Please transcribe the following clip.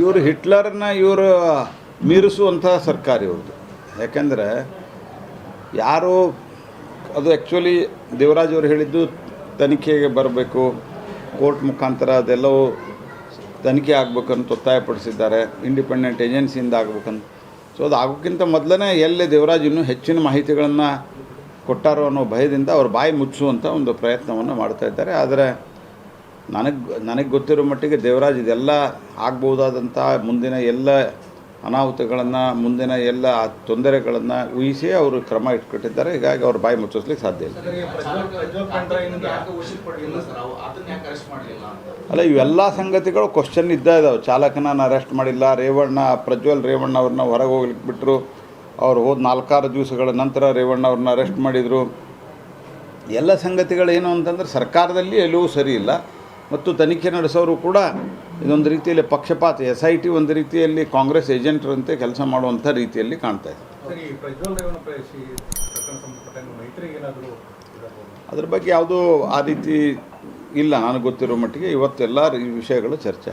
ಇವರು ಹಿಟ್ಲರ್ನ ಇವರು ಮೀರಿಸುವಂಥ ಸರ್ಕಾರ ಇವ್ರದ್ದು ಯಾಕೆಂದರೆ ಯಾರು ಅದು ಆ್ಯಕ್ಚುಲಿ ದೇವರಾಜ್ ಅವರು ಹೇಳಿದ್ದು ತನಿಖೆಗೆ ಬರಬೇಕು, ಕೋರ್ಟ್ ಮುಖಾಂತರ ಅದೆಲ್ಲವೂ ತನಿಖೆ ಆಗ್ಬೇಕಂತ ಒತ್ತಾಯಪಡಿಸಿದ್ದಾರೆ ಇಂಡಿಪೆಂಡೆಂಟ್ ಏಜೆನ್ಸಿಯಿಂದ ಆಗ್ಬೇಕಂತ. ಸೊ ಅದು ಆಗೋಕ್ಕಿಂತ ಮೊದಲನೇ ಎಲ್ಲಿ ದೇವರಾಜ್ ಇನ್ನೂ ಹೆಚ್ಚಿನ ಮಾಹಿತಿಗಳನ್ನು ಕೊಟ್ಟಾರೋ ಅನ್ನೋ ಭಯದಿಂದ ಅವ್ರ ಬಾಯಿ ಮುಚ್ಚುವಂಥ ಒಂದು ಪ್ರಯತ್ನವನ್ನು ಮಾಡ್ತಾ ಇದ್ದಾರೆ. ಆದರೆ ನನಗೆ ನನಗೆ ಗೊತ್ತಿರೋ ಮಟ್ಟಿಗೆ ದೇವರಾಜ್ ಇದೆಲ್ಲ ಆಗ್ಬೋದಾದಂಥ ಮುಂದಿನ ಎಲ್ಲ ಅನಾಹುತಗಳನ್ನು ಮುಂದಿನ ಎಲ್ಲ ತೊಂದರೆಗಳನ್ನು ಊಹಿಸಿ ಅವರು ಕ್ರಮ ಇಟ್ಕೊಟ್ಟಿದ್ದಾರೆ. ಹೀಗಾಗಿ ಅವ್ರ ಬಾಯಿ ಮುಚ್ಚಿಸ್ಲಿಕ್ಕೆ ಸಾಧ್ಯ ಇಲ್ಲ. ಅಲ್ಲ ಇವೆಲ್ಲ ಸಂಗತಿಗಳು ಕ್ವಶನ್ ಇದ್ದ ಇದಾವೆ. ಚಾಲಕನ ಅರೆಸ್ಟ್ ಮಾಡಿಲ್ಲ ರೇವಣ್ಣ ಪ್ರಜ್ವಲ್ ರೇವಣ್ಣ ಅವ್ರನ್ನ ಹೊರಗೆ ಹೋಗ್ಲಿಕ್ಕೆ ಬಿಟ್ಟರು ಅವ್ರು ಹೋದ ನಾಲ್ಕಾರು ದಿವಸಗಳ ನಂತರ ರೇವಣ್ಣ ಅವ್ರನ್ನ ಅರೆಸ್ಟ್ ಮಾಡಿದರು. ಎಲ್ಲ ಸಂಗತಿಗಳು ಏನು ಅಂತಂದ್ರೆ ಸರ್ಕಾರದಲ್ಲಿ ಎಲ್ಲವೂ ಸರಿ ಇಲ್ಲ. ಮತ್ತು ತನಿಖೆ ನಡೆಸೋರು ಕೂಡ ಇದೊಂದು ರೀತಿಯಲ್ಲಿ ಪಕ್ಷಪಾತ ಎಸ್ ಐ ಟಿ ಒಂದು ರೀತಿಯಲ್ಲಿ ಕಾಂಗ್ರೆಸ್ ಏಜೆಂಟ್ರಂತೆ ಕೆಲಸ ಮಾಡುವಂಥ ರೀತಿಯಲ್ಲಿ ಕಾಣ್ತಾ ಇದೆ. ಅದ್ರ ಬಗ್ಗೆ ಯಾವುದೂ ಆ ರೀತಿ ಇಲ್ಲ ನನಗೆ ಗೊತ್ತಿರೋ ಮಟ್ಟಿಗೆ ಇವತ್ತೆಲ್ಲ ಈ ವಿಷಯಗಳು ಚರ್ಚೆ